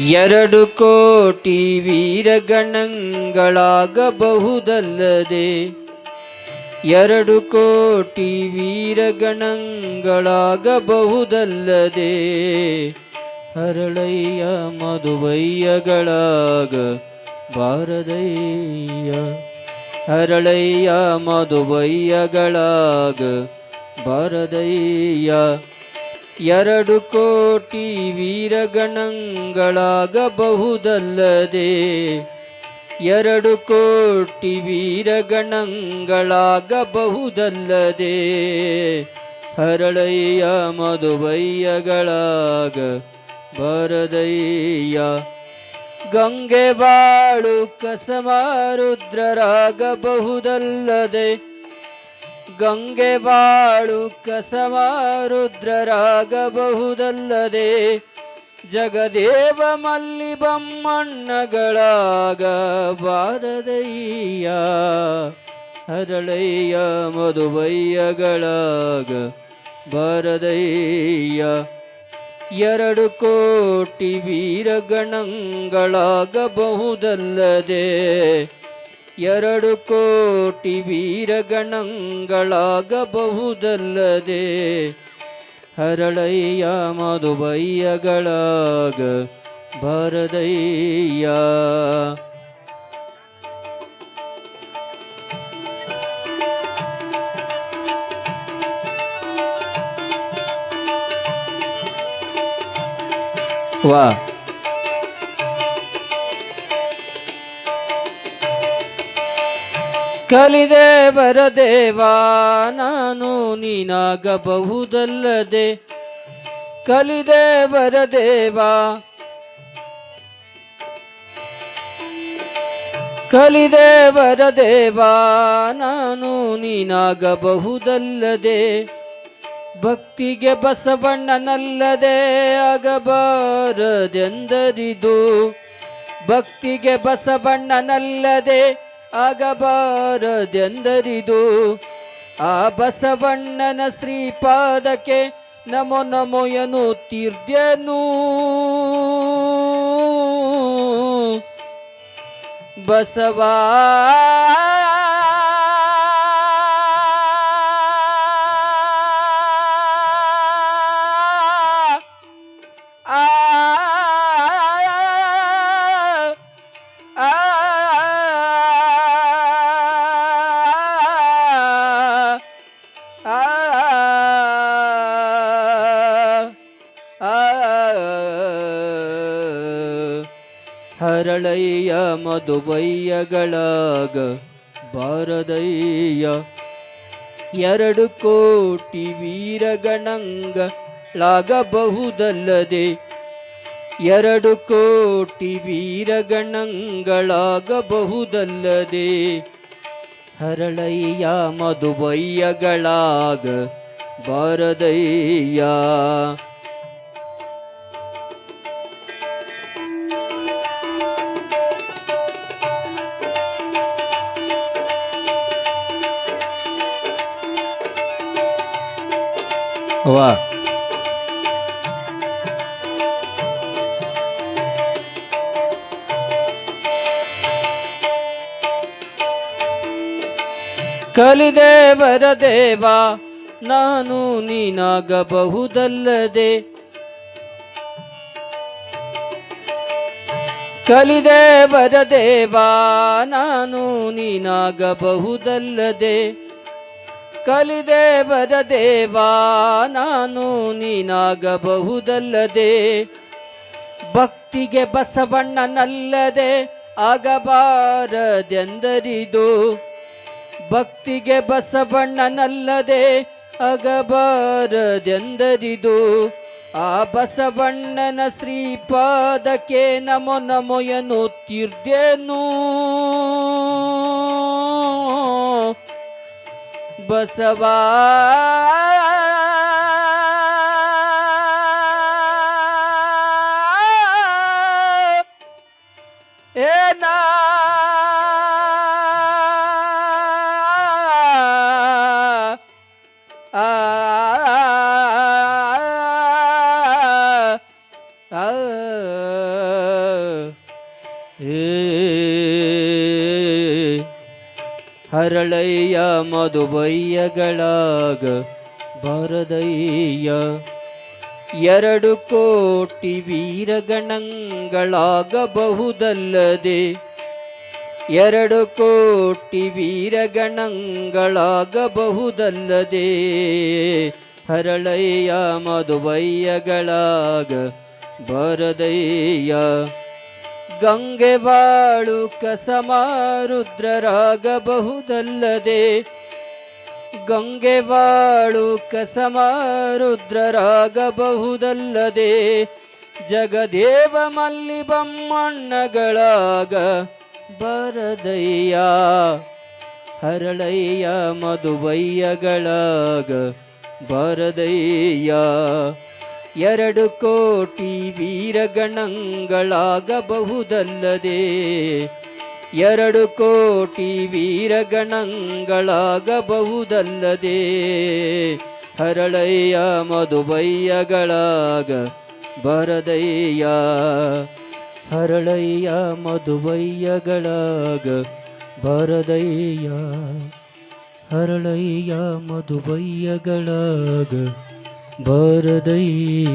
ಎರಡು ಕೋಟಿ ವೀರಗಣಗಳಾಗಬಹುದಲ್ಲದೆ ಎರಡು ಕೋಟಿ ವೀರಗಣಗಳಾಗಬಹುದಲ್ಲದೆ ಹರಳಯ್ಯ ಮಧುವಯ್ಯಗಳಾಗ ಬಾರದಯ್ಯ. ಹರಳಯ್ಯ ಮಧುವಯ್ಯಗಳಾಗ ಬಾರದಯ್ಯ. ಎರಡು ಕೋಟಿ ವೀರಗಣಗಳಾಗಬಹುದಲ್ಲದೆ ಎರಡು ಕೋಟಿ ವೀರಗಣಗಳಾಗಬಹುದಲ್ಲದೆ ಹರಳಯ್ಯ ಮಧುವಯ್ಯಗಳಾಗ ಬರದಯ್ಯ. ಗಂಗೆ ಬಾಳು ಕಸಮಾರುದ್ರರಾಗಬಹುದಲ್ಲದೆ ಗಂಗೆ ಬಾಳು ಕಸಮಾರುದ್ರರಾಗಬಹುದಲ್ಲದೆ ಜಗದೇವ ಮಲ್ಲಿ ಬಮ್ಮಣ್ಣಗಳಾಗಬಾರದಯ್ಯ ಹರಳಯ್ಯ ಮಧುವಯ್ಯಗಳಾಗ ಬಾರದಯ್ಯ. ಎರಡು ಕೋಟಿ ವೀರಗಣಗಳಾಗಬಹುದಲ್ಲದೆ ಎರಡು ಕೋಟಿ ವೀರಗಣಗಳಾಗಬಹುದಲ್ಲದೆ ಹರಳಯ್ಯ ಮಧುಬಯ್ಯಗಳಾಗ ಭರದಯ್ಯ ವಾ. ಕಲಿದೆ ದೇವಾ ನಾನು ನೀನಾಗಬಹುದಲ್ಲದೆ. ಕಲಿದೆ ಬರದೇವಾ, ಕಲಿದೆ ದೇವಾ ನಾನು ನೀನಾಗಬಹುದಲ್ಲದೆ. ಭಕ್ತಿಗೆ ಬಸವಣ್ಣನಲ್ಲದೆ ಆಗಬಾರದೆಂದರಿದು. ಭಕ್ತಿಗೆ ಬಸವಣ್ಣನಲ್ಲದೆ ಆಗಬಾರದೆಂದರಿದು ಆ ಬಸವಣ್ಣನ ಶ್ರೀಪಾದಕ್ಕೆ ನಮೋ ನಮೋ ತೀರ್ಧನು ಬಸವಾ ಹರಳಯ್ಯ ಮದುವಯ್ಯಗಳಾಗ ಬಾರದಯ್ಯ. ಎರಡು ಕೋಟಿ ವೀರಗಣಂಗಳಾಗಬಹುದಲ್ಲದೆ ಎರಡು ಕೋಟಿ ವೀರಗಣಂಗಳಾಗಬಹುದಲ್ಲದೆ ಹರಳಯ್ಯ ಮದುವಯ್ಯಗಳಾಗ ಬಾರದಯ್ಯ. ವಾ ಕಲಿದೇವರ ದೇವ ನಾನು ನೀನಾಗಬಹುದಲ್ಲದೆ. ಕಲಿದೇವರ ದೇವ ನಾನು ನೀನಾಗಬಹುದಲ್ಲದೆ. ಕಲಿದೆ ದೇವಾ, ನಾನು ನೀನಾಗಬಹುದಲ್ಲದೆ? ಭಕ್ತಿಗೆ ಬಸವಣ್ಣನಲ್ಲದೆ ಆಗಬಾರದೆಂದರಿದು? ಭಕ್ತಿಗೆ ಬಸವಣ್ಣನಲ್ಲದೆ ಆಗಬಾರದೆಂದರಿದು? ಆ ಬಸವಣ್ಣನ ಶ್ರೀಪಾದಕ್ಕೆ ನಮೋ ನಮೋ ಎನ್ನುತ್ತೀರ್ದ್ಯನು ಬಸವಾ ಹರಳಯ್ಯ ಮಧುಬಯ್ಯಗಳಾಗ ಬರದಯ್ಯ. ಎರಡು ಕೋಟಿ ವೀರಗಣಗಳಾಗಬಹುದಲ್ಲದೆ ಎರಡು ಕೋಟಿ ವೀರಗಣಗಳಾಗಬಹುದಲ್ಲದೆ ಹರಳಯ್ಯ ಮಧುಬಯ್ಯಗಳಾಗ ಬರದಯ್ಯ. ಗಂಗೆ ಬಾಳು ಕಸಮಾರುದ್ರರಾಗಬಹುದಲ್ಲದೆ ಗಂಗೆ ಬಾಳು ಕಸಮಾರುದ್ರರಾಗಬಹುದಲ್ಲದೆ ಜಗದೇವ ಮಲ್ಲಿ ಬಮ್ಮಣ್ಣಗಳಾಗ ಬರದಯ್ಯ ಹರಳಯ್ಯ ಮಧುವಯ್ಯಗಳಾಗ ಬರದಯ್ಯ. ಎರಡು ಕೋಟಿ ವೀರಗಣಗಳಾಗಬಹುದಲ್ಲದೆ? ಎರಡು ಕೋಟಿ ವೀರಗಣಗಳಾಗಬಹುದಲ್ಲದೆ? ಹರಳಯ್ಯ ಮಧುಬಯ್ಯಗಳಾಗ ಬರದಯ್ಯ. ಹರಳಯ್ಯ ಮಧುವಯ್ಯಗಳಾಗ ಬರದಯ್ಯ. ಹರಳಯ್ಯ ಮಧುಬಯ್ಯಗಳಾಗ भारदैय